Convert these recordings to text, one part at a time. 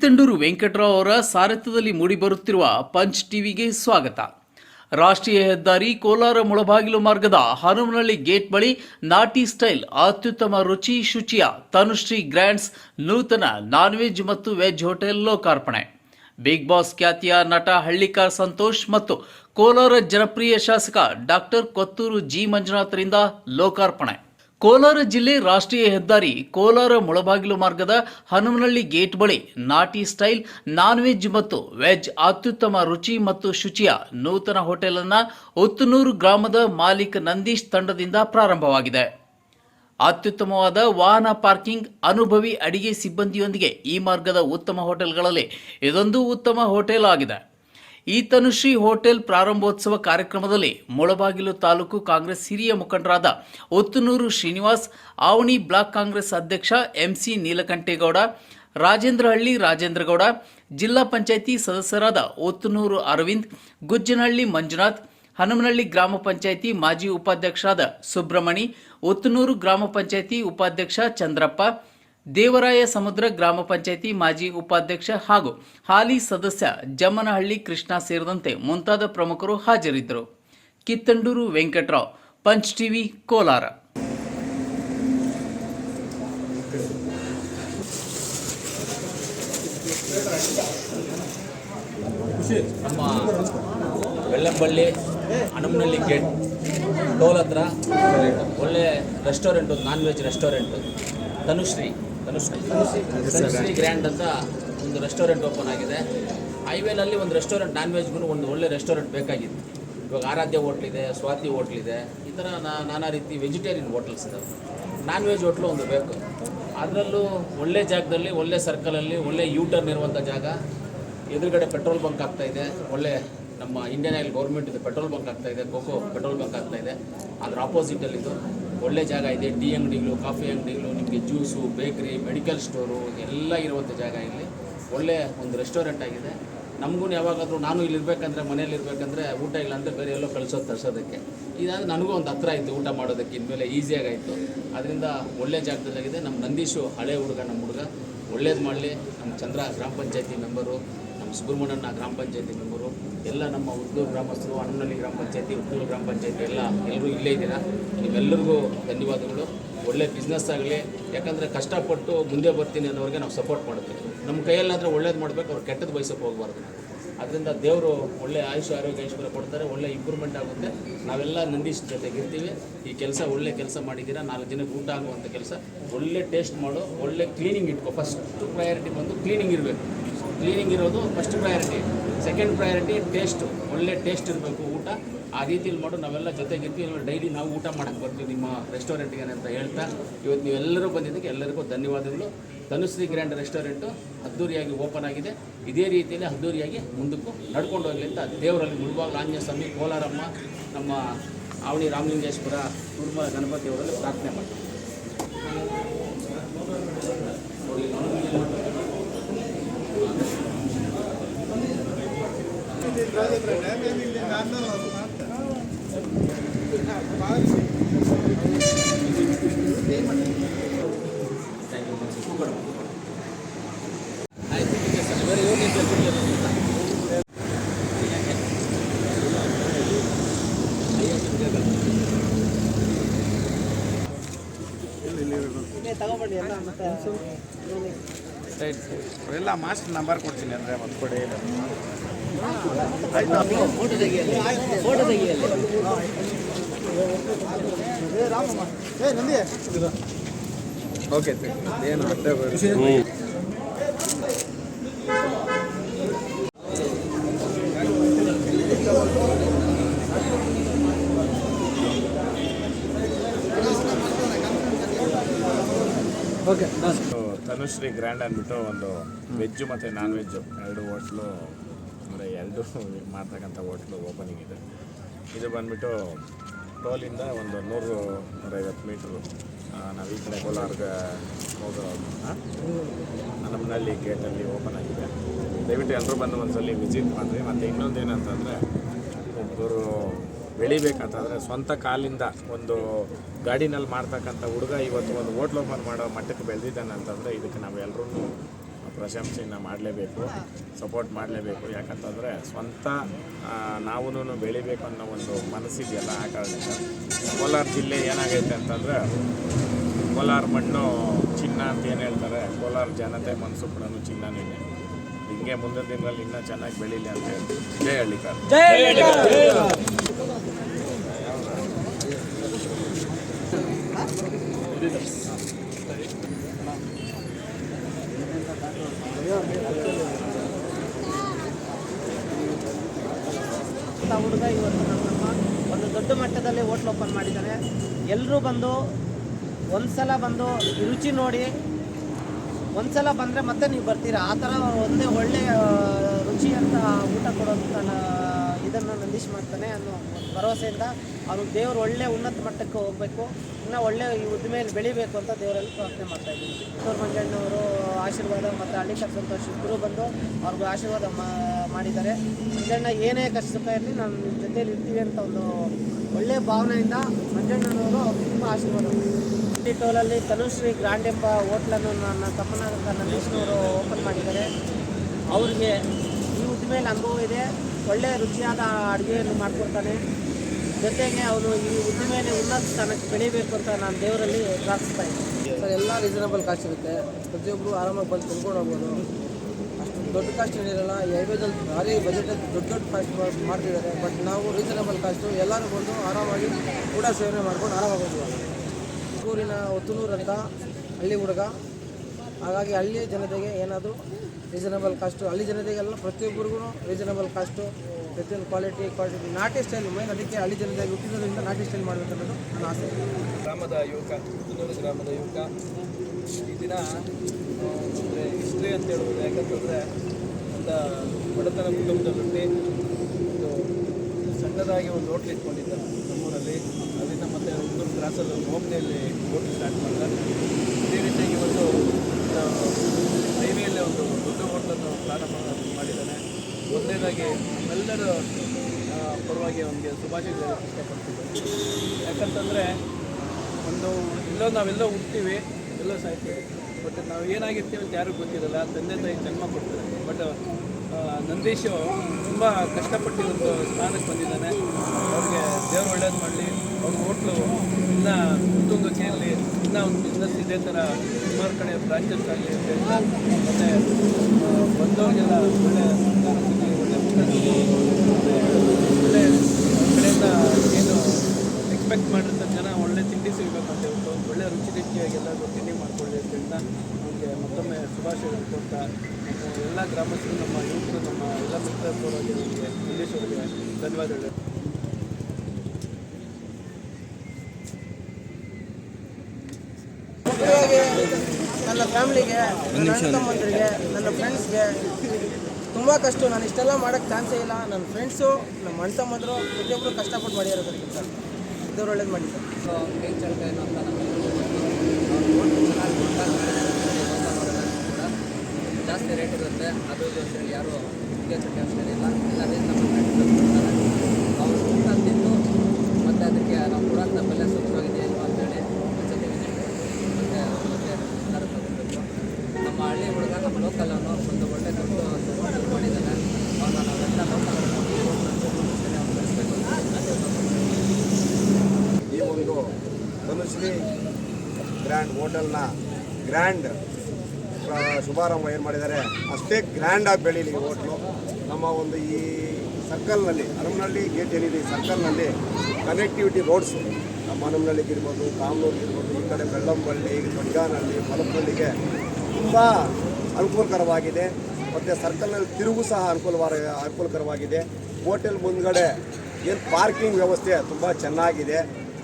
ಕಿತ್ತಂಡೂರು ವೆಂಕಟರಾವ್ ಅವರ ಸಾರಥ್ಯದಲ್ಲಿ ಮೂಡಿಬರುತ್ತಿರುವ ಪಂಚ್ ಟಿವಿಗೆ ಸ್ವಾಗತ. ರಾಷ್ಟ್ರೀಯ ಹೆದ್ದಾರಿ ಕೋಲಾರ ಮುಳಬಾಗಿಲು ಮಾರ್ಗದ ಹನುಮನಹಳ್ಳಿ ಗೇಟ್ ಬಳಿ ನಾಟಿ ಸ್ಟೈಲ್ ಅತ್ಯುತ್ತಮ ರುಚಿ ಶುಚಿಯ ತನುಶ್ರೀ ಗ್ರ್ಯಾಂಡ್ಸ್ ನೂತನ ನಾನ್ ವೆಜ್ ಮತ್ತು ವೆಜ್ ಹೋಟೆಲ್ ಲೋಕಾರ್ಪಣೆ. ಬಿಗ್ ಬಾಸ್ ಖ್ಯಾತಿಯ ನಟ ಹಳ್ಳಿಕಾರ್ ಸಂತೋಷ್ ಮತ್ತು ಕೋಲಾರ ಜನಪ್ರಿಯ ಶಾಸಕ ಡಾಕ್ಟರ್ ಕೊತ್ತೂರು ಜಿ ಮಂಜುನಾಥರಿಂದ ಲೋಕಾರ್ಪಣೆ. ಕೋಲಾರ ಜಿಲ್ಲೆ ರಾಷ್ಟ್ರೀಯ ಹೆದ್ದಾರಿ ಕೋಲಾರ ಮುಳಬಾಗಿಲು ಮಾರ್ಗದ ಹನುಮನಹಳ್ಳಿ ಗೇಟ್ ಬಳಿ ನಾಟಿ ಸ್ಟೈಲ್ ನಾನ್ ವೆಜ್ ಮತ್ತು ವೆಜ್ ಅತ್ಯುತ್ತಮ ರುಚಿ ಮತ್ತು ಶುಚಿಯ ನೂತನ ಹೋಟೆಲ್ ಅನ್ನ ಉತ್ತನೂರು ಗ್ರಾಮದ ಮಾಲೀಕ ನಂದೀಶ್ ತಂಡದಿಂದ ಪ್ರಾರಂಭವಾಗಿದೆ. ಅತ್ಯುತ್ತಮವಾದ ವಾಹನ ಪಾರ್ಕಿಂಗ್, ಅನುಭವಿ ಅಡಿಗೆ ಸಿಬ್ಬಂದಿಯೊಂದಿಗೆ ಈ ಮಾರ್ಗದ ಉತ್ತಮ ಹೋಟೆಲ್ಗಳಲ್ಲಿ ಇದೊಂದು ಉತ್ತಮ ಹೋಟೆಲ್ ಆಗಿದೆ. ಈ ತನುಶ್ರೀ ಹೋಟೆಲ್ ಪ್ರಾರಂಭೋತ್ಸವ ಕಾರ್ಯಕ್ರಮದಲ್ಲಿ ಮೊಳಬಾಗಿಲು ತಾಲೂಕು ಕಾಂಗ್ರೆಸ್ ಹಿರಿಯ ಮುಖಂಡರಾದ ಒತ್ತನೂರು ಶ್ರೀನಿವಾಸ್, ಆವಣಿ ಬ್ಲಾಕ್ ಕಾಂಗ್ರೆಸ್ ಅಧ್ಯಕ್ಷ ಎಂಸಿ ನೀಲಕಂಠೇಗೌಡ, ರಾಜೇಂದ್ರಹಳ್ಳಿ ರಾಜೇಂದ್ರಗೌಡ, ಜಿಲ್ಲಾ ಪಂಚಾಯಿತಿ ಸದಸ್ಯರಾದ ಒತ್ತನೂರು ಅರವಿಂದ್, ಗುಜ್ಜನಹಳ್ಳಿ ಮಂಜುನಾಥ್, ಹನುಮನಹಳ್ಳಿ ಗ್ರಾಮ ಪಂಚಾಯಿತಿ ಮಾಜಿ ಉಪಾಧ್ಯಕ್ಷರಾದ ಸುಬ್ರಹ್ಮಣಿ ಒತ್ತನೂರು ಗ್ರಾಮ ಪಂಚಾಯಿತಿ ಉಪಾಧ್ಯಕ್ಷ ಚಂದ್ರಪ್ಪ ದೇವರಾಯ ಸಮುದ್ರ ಗ್ರಾಮ ಪಂಚಾಯಿತಿ ಮಾಜಿ ಉಪಾಧ್ಯಕ್ಷ ಹಾಗೂ ಹಾಲಿ ಸದಸ್ಯ ಜಮ್ಮನಹಳ್ಳಿ ಕೃಷ್ಣ ಸೇರಿದಂತೆ ಮುಂತಾದ ಪ್ರಮುಖರು ಹಾಜರಿದ್ದರು. Kittandur Venkatrao, punch TV, Kolar. ನಮ್ಮ ಬೆಳ್ಳಂಬಳ್ಳಿ ಹಣಮನಹಳ್ಳಿ ಗೇಟ್ ಟೋಲ್ ಹತ್ರ ಒಳ್ಳೆ restaurant non veg restaurant Tanushree. Grand ಅಂತ ಒಂದು ರೆಸ್ಟೋರೆಂಟ್ ಓಪನ್ ಆಗಿದೆ. ಹೈವೇನಲ್ಲಿ ಒಂದು ರೆಸ್ಟೋರೆಂಟ್ ನಾನ್ ವೆಜ್ಗೂ ಒಂದು ಒಳ್ಳೆ ರೆಸ್ಟೋರೆಂಟ್ ಬೇಕಾಗಿತ್ತು. ಇವಾಗ ಆರಾಧ್ಯ ಇದೆ, ಸ್ವಾತಿ ಹೋಟ್ಲಿದೆ ಈ ಥರ ನಾನಾ ರೀತಿ ವೆಜಿಟೇರಿಯನ್ ಹೋಟ್ಲ್ಸ್ ಇದಾವೆ. ನಾನ್ ವೆಜ್ ಹೋಟ್ಲು ಒಂದು ಬೇಕು. ಅದರಲ್ಲೂ ಒಳ್ಳೆ ಜಾಗದಲ್ಲಿ, ಒಳ್ಳೆ ಸರ್ಕಲಲ್ಲಿ ಒಳ್ಳೆ ಯೂಟರ್ನ್ ಇರುವಂಥ ಜಾಗ. ಎದುರುಗಡೆ ಪೆಟ್ರೋಲ್ ಬಂಕ್ ಆಗ್ತಾ ಇದೆ. ಒಳ್ಳೆ ನಮ್ಮ ಇಂಡಿಯನ್ ಆಯಿಲ್ ಗೌರ್ಮೆಂಟ್ ಇದು ಪೆಟ್ರೋಲ್ ಬಂಕ್ ಆಗ್ತಾ ಇದೆ ಕೋಕೋ ಪೆಟ್ರೋಲ್ ಬಂಕ್ ಆಗ್ತಾ ಇದೆ. ಅದರ ಆಪೋಸಿಟಲ್ಲಿ ಇದು ಒಳ್ಳೆ ಜಾಗ ಇದೆ. ಟೀ ಅಂಗಡಿಗಳು, ಕಾಫಿ ಅಂಗಡಿಗಳು, ನಿಮಗೆ ಜ್ಯೂಸು, ಬೇಕ್ರಿ, ಮೆಡಿಕಲ್ ಸ್ಟೋರು ಎಲ್ಲ ಇರುವಂಥ ಜಾಗ ಇಲ್ಲಿ. ಒಳ್ಳೆ ಒಂದು ರೆಸ್ಟೋರೆಂಟ್ ಆಗಿದೆ. ನಮಗೂ ಯಾವಾಗಾದರೂ ನಾನು ಇಲ್ಲಿ ಇರಬೇಕಂದ್ರೆ ಮನೇಲಿ ಇರಬೇಕಂದ್ರೆ ಊಟ ಇಲ್ಲ ಅಂದರೆ ಬೇರೆ ಎಲ್ಲೋ ಕಳಿಸೋದು, ತರಿಸೋದಕ್ಕೆ. ಇದಾದ್ರೆ ನನಗೂ ಒಂದು ಹತ್ರ ಇತ್ತು ಊಟ ಮಾಡೋದಕ್ಕೆ. ಇನ್ಮೇಲೆ ಈಸಿಯಾಗಾಯಿತು ಅದರಿಂದ ಒಳ್ಳೆ ಜಾಗದಲ್ಲಾಗಿದೆ. ನಮ್ಮ ನಂದೀಶು ಹಳೆ ಹುಡುಗ ನಮ್ಮ ಹುಡುಗ. ಒಳ್ಳೇದು ಮಾಡಲಿ. ನಮ್ಮ ಚಂದ್ರ ಗ್ರಾಮ ಪಂಚಾಯತಿ ಮೆಂಬರು ಸುಬ್ರಹ್ಮಣ್ಯನ ಗ್ರಾಮ ಪಂಚಾಯತಿ ಮೆಂಬರು, ಎಲ್ಲ ನಮ್ಮ ಉದ್ದೂರು ಗ್ರಾಮಸ್ಥರು ಹಣ್ಣನಹಳ್ಳಿ ಗ್ರಾಮ ಪಂಚಾಯತಿ ಉದ್ದೂರು ಗ್ರಾಮ ಪಂಚಾಯತಿ ಎಲ್ಲ ಎಲ್ಲರೂ ಇಲ್ಲೇ ಇದ್ದೀರಾ? ನಿಮ್ಮೆಲ್ಲರಿಗೂ ಧನ್ಯವಾದಗಳು. ಒಳ್ಳೆ ಬಿಸ್ನೆಸ್ ಆಗಲಿ, ಯಾಕಂದರೆ ಕಷ್ಟಪಟ್ಟು ಮುಂದೆ ಬರ್ತೀನಿ ಅನ್ನೋರಿಗೆ ನಾವು ಸಪೋರ್ಟ್ ಮಾಡಬೇಕು ನಮ್ಮ ಕೈಯಲ್ಲಾದರೆ ಒಳ್ಳೇದು ಮಾಡಬೇಕು, ಅವ್ರು ಕೆಟ್ಟದ್ದು ಬಯಸಕ್ಕೆ ಹೋಗಬಾರ್ದು. ಅದರಿಂದ ದೇವರು ಒಳ್ಳೆ ಆಯುಷ, ಆರೋಗ್ಯ, ಐಶ್ವರ್ಯ ಕೊಡ್ತಾರೆ, ಒಳ್ಳೆ ಇಂಪ್ರೂವ್ಮೆಂಟ್ ಆಗುತ್ತೆ. ನಾವೆಲ್ಲ ನಂದೀಶ್ ಜೊತೆಗಿರ್ತೀವಿ ಈ ಕೆಲಸ ಒಳ್ಳೆ ಕೆಲಸ ಮಾಡಿದ್ದೀರಾ ನಾಲ್ಕು ಜನಕ್ಕೆ ಊಟ ಆಗುವಂಥ ಕೆಲಸ. ಒಳ್ಳೆ ಟೇಸ್ಟ್ ಮಾಡು, ಒಳ್ಳೆ ಕ್ಲೀನಿಂಗ್ ಇಟ್ಕೋ. ಫಸ್ಟ್ ಪ್ರಯಾರಿಟಿ ಬಂದು ಕ್ಲೀನಿಂಗ್ ಇರಬೇಕು. ಕ್ಲೀನಿಂಗ್ ಇರೋದು first priority second priority taste ಒಳ್ಳೆ ಟೇಸ್ಟ್ ಇರಬೇಕು ಊಟ. ಆ ರೀತಿಯಲ್ಲಿ ಮಾಡು, ನಾವೆಲ್ಲ ಜೊತೆಗಿರ್ತೀವಿ ಡೈಲಿ ನಾವು ಊಟ ಮಾಡೋಕ್ಕೆ ಬರ್ತೀವಿ ನಿಮ್ಮ ರೆಸ್ಟೋರೆಂಟ್ಗೆ ಅಂತ ಹೇಳ್ತಾ. ಇವತ್ತು ನೀವೆಲ್ಲರೂ ಬಂದಿದ್ದಕ್ಕೆ ಎಲ್ಲರಿಗೂ ಧನ್ಯವಾದಗಳು. ಧನುಶ್ರೀ ಗ್ರ್ಯಾಂಡ್ ರೆಸ್ಟೋರೆಂಟು ಅದ್ದೂರಿಯಾಗಿ ಓಪನ್ ಆಗಿದೆ. ಇದೇ ರೀತಿಯಲ್ಲಿ ಅದ್ದೂರಿಯಾಗಿ ಮುಂದಕ್ಕೂ ನಡ್ಕೊಂಡು ಹೋಗಲಿ ಅಂತ ದೇವರಲ್ಲಿ ಮುಳುಬಾಗಿಲು ಆಂಜನೇಯ ಸ್ವಾಮಿ ಕೋಲಾರಮ್ಮ, ನಮ್ಮ ಆವಣಿ ರಾಮಲಿಂಗೇಶ್ವರ ಕುರ್ಮ ಗಣಪತಿಯವರಲ್ಲಿ ಪ್ರಾರ್ಥನೆ ಮಾಡ್ತೀವಿ. ಎಲ್ಲ ಮಾಸ್ಟರ್ ನಂಬರ್ ಕೊಡ್ತೀನಿ ಅಂದರೆ ಒಂದು ಕೊಡಿ. ಓಕೆ ಏನು ತನುಶ್ರೀ ಗ್ರ್ಯಾಂಡ್ ಅಂದ್ಬಿಟ್ಟು ಒಂದು ವೆಜ್ಜು ಮತ್ತು ನಾನ್ ವೆಜ್ಜು ಎರಡು ಹೋಟ್ಲು ಅಂದರೆ ಎಲ್ಲರೂ ಮಾಡ್ತಕ್ಕಂಥ ಹೋಟ್ಲು ಓಪನಿಂಗ್ ಇದೆ. ಇದು ಬಂದ್ಬಿಟ್ಟು ಟೋಲಿಂದ ಒಂದು ನೂರು ನೂರೈವತ್ತು ಮೀಟ್ರು ನಾವು ಈ ಕಡೆ ಕೋಲಾರ್ಗೆ ಹೋಗೋ ನಮ್ಮನಲ್ಲಿ ಗೇಟಲ್ಲಿ ಓಪನ್ ಆಗಿದೆ. ದಯವಿಟ್ಟು ಎಲ್ಲರೂ ಬಂದು ಒಂದ್ಸಲಿ ವಿಸಿಟ್ ಮಾಡಿರಿ. ಮತ್ತು ಇನ್ನೊಂದು ಏನಂತಂದರೆ ಒಬ್ಬರು ಬೆಳಿಬೇಕಂತಂದರೆ ಸ್ವಂತ ಕಾಲಿಂದ ಒಂದು ಗಾಡಿನಲ್ಲಿ ಮಾಡ್ತಕ್ಕಂಥ ಹುಡುಗ ಇವತ್ತು ಒಂದು ಹೋಟ್ಲ್ ಓಪನ್ ಮಾಡೋ ಮಟ್ಟಕ್ಕೆ ಬೆಳೆದಿದ್ದಾನೆ ಅಂತಂದರೆ ಇದಕ್ಕೆ ನಾವೆಲ್ಲರೂ ಪ್ರಶಂಸೆಯನ್ನು ಮಾಡಲೇಬೇಕು ಸಪೋರ್ಟ್ ಮಾಡಲೇಬೇಕು. ಯಾಕಂತಂದರೆ ಸ್ವಂತ ನಾವೂ ಬೆಳಿಬೇಕು ಅನ್ನೋ ಒಂದು ಮನಸ್ಸಿದೆಯಲ್ಲ ಆ ಕಾರಣದಿಂದ ಕೋಲಾರ ಜಿಲ್ಲೆ ಏನಾಗೈತೆ ಅಂತಂದರೆ ಕೋಲಾರ ಮಣ್ಣು ಚಿನ್ನ ಅಂತ ಏನು ಹೇಳ್ತಾರೆ ಕೋಲಾರ ಜನತೆ ಮನಸ್ಸು ಕೂಡ ಚಿನ್ನನೇ. ಇದೆ ಹಿಂಗೆ ಮುಂದಿನ ದಿನಗಳಲ್ಲಿ ಇನ್ನೂ ಚೆನ್ನಾಗಿ ಬೆಳೀಲಿ ಅಂತ ಹೇಳಿ. ಜಯ ಹಳ್ಳಿಕಾರ್. ಅಂತ ಹುಡುಗ ಇವತ್ತು ನಮ್ಮ ಒಂದು ದೊಡ್ಡ ಮಟ್ಟದಲ್ಲಿ ಹೋಟ್ಲ್ ಓಪನ್ ಮಾಡಿದ್ದಾರೆ. ಎಲ್ಲರೂ ಬಂದು ಒಂದ್ಸಲ ಬಂದು ರುಚಿ ನೋಡಿ, ಒಂದ್ಸಲ ಬಂದರೆ ಮತ್ತೆ ನೀವು ಬರ್ತೀರಾ? ಆ ಥರ ಒಂದೇ ಒಳ್ಳೆಯ ರುಚಿ ಅಂತ ಊಟ ಕೊಡೋಂಥ ಇದನ್ನು ನಂದೀಶ್ ಮಾಡ್ತಾನೆ ಅನ್ನೋ ಭರವಸೆಯಿಂದ ಅವನು ದೇವರು ಒಳ್ಳೆ ಉನ್ನತ ಮಟ್ಟಕ್ಕೆ ಹೋಗಬೇಕು. ಇನ್ನೂ ಒಳ್ಳೆ ಈ ಉದ್ದಿಮೆಯಲ್ಲಿ ಬೆಳಿಬೇಕು ಅಂತ ದೇವರಲ್ಲಿ ಪ್ರಾರ್ಥನೆ ಮಾಡ್ತಾ ಇದ್ದೀನಿ. ಕಿತ್ತೂರು ಮಂಜಣ್ಣವರು ಆಶೀರ್ವಾದ ಮತ್ತು ಹಳ್ಳಿಕರ್ ಸಂತೋಷ ಇಬ್ಬರು ಬಂದು ಅವ್ರಿಗೂ ಆಶೀರ್ವಾದ ಮಾಡಿದ್ದಾರೆ. ಮಂಜಣ್ಣ ಏನೇ ಕಷ್ಟ ಸುಖ ಇರಲಿ ನಾನು ನಿಮ್ಮ ಜೊತೆಯಲ್ಲಿ ಇರ್ತೀವಿ ಅಂತ ಒಂದು ಒಳ್ಳೆಯ ಭಾವನೆಯಿಂದ ಮಂಜಣ್ಣನವರು ತುಂಬ ಆಶೀರ್ವಾದ ಈ ಟೋಲಲ್ಲಿ ತನುಶ್ರೀ ಗ್ರ್ಯಾಂಡ್ ಎಂಬ ಹೋಟ್ಲನ್ನು ನನ್ನ ತಮ್ಮನಾದಂಥ ನಂದೀಶ್ನವರು ಓಪನ್ ಮಾಡಿದ್ದಾರೆ. ಅವ್ರಿಗೆ ಈ ಉದ್ದಿಮೆಯಲ್ಲಿ ಅನುಭವ ಇದೆ. ಒಳ್ಳೆಯ ರುಚಿಯಾದ ಅಡುಗೆಯನ್ನು ಮಾಡಿಕೊಡ್ತಾನೆ. ಜೊತೆಗೆ ಅವನು ಈ ಉದ್ದಿಮೆಯಲ್ಲಿ ಉನ್ನತ ಸ್ಥಾನಕ್ಕೆ ಬೆಳೀಬೇಕು ಅಂತ ನಾನು ದೇವರಲ್ಲಿ ಪ್ರಾರ್ಥಿಸ್ತಾ ಇದ್ದೀನಿ. ಸರ್, ಎಲ್ಲ ರೀಸನಬಲ್ ಕಾಸ್ಟ್ ಇರುತ್ತೆ. ಪ್ರತಿಯೊಬ್ಬರು ಆರಾಮಾಗಿ ಬಂದು ತಿನ್ಕೊಂಡು ಹೋಗ್ಬೋದು. ಅಷ್ಟು ದೊಡ್ಡ ಕಾಸ್ಟ್ ಏನಿರಲ್ಲ ಹೈವೇದಲ್ಲಿ ಭಾರಿ ಬಜೆಟಲ್ಲಿ ದೊಡ್ಡ ದೊಡ್ಡ ಕಾಸ್ಟ್ ಮಾಡ್ತಿದ್ದಾರೆ. ಬಟ್ ನಾವು ರೀಸನಬಲ್ ಕಾಸ್ಟು ಎಲ್ಲರೂ ಬಂದು ಆರಾಮಾಗಿ ಕೂಡ ಸೇವನೆ ಮಾಡ್ಕೊಂಡು ಆರಾಮಾಗಿ ಹೋಗ್ಬೋದು. ಊರಿನ ಒತ್ತುನೂರು ಅಂತ ಹಳ್ಳಿ ಹುಡುಗ ಹಾಗಾಗಿ ಹಳ್ಳಿ ಜನತೆಗೆ ಏನಾದರೂ ರೀಸನಬಲ್ ಕಾಸ್ಟು ಹಳ್ಳಿ ಜನತೆಗೆಲ್ಲ ಪ್ರತಿಯೊಬ್ಬರಿಗೂ ರೀಸನಬಲ್ ಕಾಸ್ಟು ಪ್ರತಿಯೊಂದು ಕ್ವಾಲಿಟಿ ಕ್ವಾಲಿಟಿ ನಾಟಿ ಸ್ಟೈಲ್ ಮೇನ್ ಅದಕ್ಕೆ ಹಳ್ಳಿ ಜನತೆಗೆ ಹುಟ್ಟಿರೋದ್ರಿಂದ ನಾಟಿ ಸ್ಟೈಲ್ ಮಾಡಬೇಕು ಅನ್ನೋದು ನನ್ನ ಆಸೆ. ಗ್ರಾಮದ ಯುವಕ ಕುನ್ನೂರು ಗ್ರಾಮದ ಯುವಕ. ಈ ದಿನ ಅಂದರೆ ಹಿಸ್ಟ್ರಿ ಅಂತ ಹೇಳ್ಬೋದು ಯಾಕಂತಂದರೆ ಒಂದು ಬಡತನ ಕುಟುಂಬದಲ್ಲಿ ಒಂದು ಸಣ್ಣದಾಗಿ ಒಂದು ಹೋಟ್ಲ್ ಇಟ್ಕೊಂಡಿದ್ದ ನಮ್ಮೂರಲ್ಲಿ. ಅಲ್ಲಿಂದ ಮತ್ತೆ ಒಂದು ಕ್ರಾಸಲ್ಲಿ ಹೋಮ್ನೆಯಲ್ಲಿ ಹೋಟ್ಲ್ ಸ್ಟಾರ್ಟ್ ಮಾಡ್ತಾರೆ ಅದೇ ರೀತಿಯಾಗಿ ಒಂದು ಹೈವೇಯಲ್ಲಿ ಒಂದು ದೊಡ್ಡ ಹೋಟ್ಲನ್ನು ಪ್ರಾರಂಭ ಮಾಡಿದ್ದಾನೆ. ಒಂದನೇದಾಗಿ ಆ, ಪರವಾಗಿ ಅವನಿಗೆ ಶುಭಾಶಯ ಇಷ್ಟಪಡ್ತೀವಿ ಯಾಕಂತಂದರೆ ಒಂದು ಎಲ್ಲೋ ನಾವೆಲ್ಲ ಹುಡ್ತೀವಿ ಎಲ್ಲ ಸಾಯ್ತೀವಿ. ಬಟ್ ನಾವು ಏನಾಗಿರ್ತೀವಿ ಅಂತ ಯಾರಿಗೂ ಗೊತ್ತಿರಲ್ಲ. ತಂದೆ ತಾಯಿ ಜನ್ಮ ಕೊಡ್ತಾರೆ. ಬಟ್ ನಂದೀಶು ತುಂಬ ಕಷ್ಟಪಟ್ಟು ಒಂದು ಸ್ಥಾನಕ್ಕೆ ಬಂದಿದ್ದಾನೆ. ಅವ್ರಿಗೆ ದೇವ್ರು ಒಳ್ಳೇದು ಮಾಡಲಿ, ಅವ್ರ ಹೋಟ್ಲು ಇನ್ನೂ ಸೇರಲಿ ಇನ್ನೂ ಒಂದು ಬಿಸ್ನೆಸ್ ಇದೇ ಥರ ಸುಮಾರು ಕಡೆ ಬ್ರಾಂಚಸ್ ಆಗಲಿ ಮತ್ತು ಬಂದವ್ರಿಗೆಲ್ಲ ಒಳ್ಳೆ ಒಳ್ಳೆ ಕಡೆಯಿಂದ ಏನು ಎಕ್ಸ್ಪೆಕ್ಟ್ ಮಾಡಿರ್ತಾರೆ ಜನ ಒಳ್ಳೆ ತಿಂಡಿ ಸಿಗಬೇಕು ಅಂತ ಹೇಳ್ಬಿಟ್ಟು ಒಳ್ಳೆ ರುಚಿ ರುಚಿಯಾಗಿ ಎಲ್ಲರಿಗೂ ತಿಂಡಿ ಮಾಡ್ಕೊಳ್ಳಿ ಅಂತ ಮತ್ತೊಮ್ಮೆ ಶುಭಾಶಯಗಳು ಕೊಡ್ತಾ ಎಲ್ಲ ಗ್ರಾಮಸ್ಥರು ನಮ್ಮ ಯುವಕರು ನಮ್ಮ ಎಲ್ಲ ಸಂದೇಶ ಅವರಿಗೆ ಧನ್ಯವಾದಗಳು. ಮುಖ್ಯವಾಗಿ ನನ್ನ ಫ್ಯಾಮಿಲಿಗೆ ನನ್ನ ಅಣ್ಣ ತಮ್ಮಂದರಿಗೆ ನನ್ನ ಫ್ರೆಂಡ್ಸ್ಗೆ ತುಂಬ ಕಷ್ಟ. ನಾನು ಇಷ್ಟೆಲ್ಲ ಮಾಡೋಕ್ಕೆ ಚಾನ್ಸೇ ಇಲ್ಲ. ನನ್ನ ಫ್ರೆಂಡ್ಸು ನಮ್ಮ ಅಣ್ಣ ತಮ್ಮಂದರು ಪ್ರತಿಯೊಬ್ಬರು ಕಷ್ಟಪಟ್ಟು ಮಾಡಿದ್ದಾರೆ ಸರ್ ಒಳ್ಳೇದು ಮಾಡಿದ್ದಾರೆ. ಸೊ ಬೇಗ ಚಳಕ ಏನು ಅಂತ ನಮಗೆ ಚೆನ್ನಾಗಿ ಊಟ ಕೂಡ ಜಾಸ್ತಿ ರೇಟ್ ಇರುತ್ತೆ ಅದು ಇದು ಅಂತೇಳಿ ಯಾರು ಇದೇ ಚಟ್ಟಿ ಇಲ್ಲ ಎಲ್ಲ ನಮ್ಮ ತಿಂದು ಮತ್ತು ಅದಕ್ಕೆ ನಾವು ಕೊಡೋಂಥ ಬೆಲೆ ಸೂಕ್ತವಾಗಿದೆ ಅಂತೇಳಿ ಮತ್ತೆ ಮತ್ತು ತಗೋಬೇಕು ನಮ್ಮ ಹಳ್ಳಿ ಹುಡುಗ, ನಮ್ಮ ಲೋಕಲ್ ಅವನು ಒಂದು ಹೋಟೆಲ್ ಮಾಡಿದ್ದಾನೆ. ಅವನ್ನ ನಾವೆಲ್ಲ ಲೋಕಲ್ ಈ ಒಂದು ಧನುಶ್ರೀ ಗ್ರ್ಯಾಂಡ್ ಹೋಟೆಲ್ನ ಗ್ರ್ಯಾಂಡ್ ಶುಭಾರಂಭ ಏನು ಮಾಡಿದ್ದಾರೆ? ಅಷ್ಟೇ ಗ್ರ್ಯಾಂಡಾಗಿ ಬೆಳೀಲಿ ಹೋಟ್ಲು. ನಮ್ಮ ಒಂದು ಈ ಸರ್ಕಲ್ನಲ್ಲಿ ಅರಮನಹಳ್ಳಿ ಗೇಟ್ ಏನಿದೆ ಈ ಸರ್ಕಲ್ನಲ್ಲಿ ಕನೆಕ್ಟಿವಿಟಿ ರೋಡ್ಸು ನಮ್ಮ ಅನಮನಹಳ್ಳಿಗಿರ್ಬೋದು ಇರ್ಬೋದು ಇರ್ಬೋದು, ಈ ಕಡೆ ಬೆಳ್ಳಂಬಳ್ಳಿ, ದೊಡ್ಡನಹಳ್ಳಿ ಮಲಪನಹಳ್ಳಿಗೆ ತುಂಬ ಅನುಕೂಲಕರವಾಗಿದೆ. ಮತ್ತು ಸರ್ಕಲ್ನಲ್ಲಿ ತಿರುಗು ಸಹ ಅನುಕೂಲವಾರ, ಅನುಕೂಲಕರವಾಗಿದೆ. ಹೋಟೆಲ್ ಮುಂದ್ಗಡೆ ಏನು ಪಾರ್ಕಿಂಗ್ ವ್ಯವಸ್ಥೆ ತುಂಬ ಚೆನ್ನಾಗಿದೆ.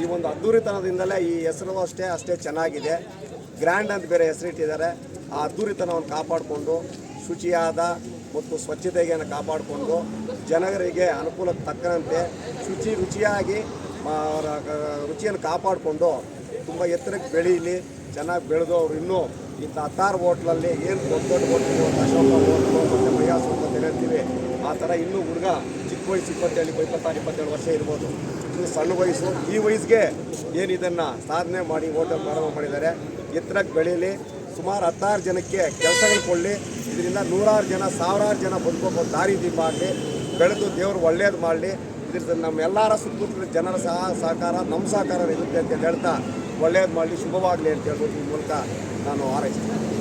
ಈ ಒಂದು ಅದ್ದೂರಿತನದಿಂದಲೇ ಈ ಹೆಸರು ಅಷ್ಟೇ ಅಷ್ಟೇ ಚೆನ್ನಾಗಿದೆ. ಗ್ರ್ಯಾಂಡ್ ಅಂತ ಬೇರೆ ಹೆಸರಿಟ್ಟಿದ್ದಾರೆ. ಆ ಅದ್ದೂರಿತನವನ್ನು ಕಾಪಾಡಿಕೊಂಡು, ಶುಚಿಯಾದ ಮತ್ತು ಸ್ವಚ್ಛತೆಯನ್ನು ಕಾಪಾಡಿಕೊಂಡು, ಜನರಿಗೆ ಅನುಕೂಲಕ್ಕೆ ತಕ್ಕಂತೆ ಶುಚಿ, ರುಚಿಯಾಗಿ ರುಚಿಯನ್ನು ಕಾಪಾಡಿಕೊಂಡು ತುಂಬ ಎತ್ತರಕ್ಕೆ ಬೆಳೀಲಿ ಚೆನ್ನಾಗಿ ಬೆಳೆದು ಅವರು ಇನ್ನೂ ಇಂಥ ಹತ್ತಾರು ಹೋಟ್ಲಲ್ಲಿ ಏನು ದೊಡ್ಡ ದೊಡ್ಡ ಹೋಟ್ಲು ಅಶೋಕ ಹೋಟ್ಲು ಮತ್ತು ಮೈಯಾಸ್ ಅಂತ ಹೇಳ್ತೀವಿ, ಆ ಥರ ಇನ್ನೂ ಹುಡುಗ ಚಿಕ್ಕ ವಯಸ್ಸು ಇಪ್ಪತ್ತೇಳು, ಇಪ್ಪತ್ತಾರು, ಇಪ್ಪತ್ತೇಳು ವರ್ಷ ಇರ್ಬೋದು. ಇನ್ನು ಸಣ್ಣ ವಯಸ್ಸು, ಈ ವಯಸ್ಸಿಗೆ ಏನು ಇದನ್ನು ಸಾಧನೆ ಮಾಡಿ, ಹೋಟೆಲ್ ಪ್ರಾರಂಭ ಮಾಡಿದ್ದಾರೆ, ಎತ್ತರಕ್ಕೆ ಬೆಳೀಲಿ ಸುಮಾರು ಹತ್ತಾರು ಜನಕ್ಕೆ ಕೆಲಸಗಳು ಕೊಡಲಿ. ಇದರಿಂದ ನೂರಾರು ಜನ, ಸಾವಿರಾರು ಜನ ಬದುಕೋ ದಾರಿ ದೀಪ ಆಗಲಿ ಬೆಳೆದು ದೇವರು ಒಳ್ಳೇದು ಮಾಡಲಿ. ಇದರಿಂದ ನಮ್ಮೆಲ್ಲರ ಸುತ್ತಮುತ್ತಲ ಜನರ ಸಹ ಸಹಕಾರ ನಮ್ಮ ಸಹಕಾರ ಇರುತ್ತೆ ಅಂತ ಹೇಳ್ತಾ ಒಳ್ಳೇದು ಮಾಡಲಿ, ಶುಭವಾಗಲಿ ಅಂತ ಹೇಳ್ಬೋದು ಈ ಮೂಲಕ ನಾನು ಹಾರೈಸ್ತೀನಿ.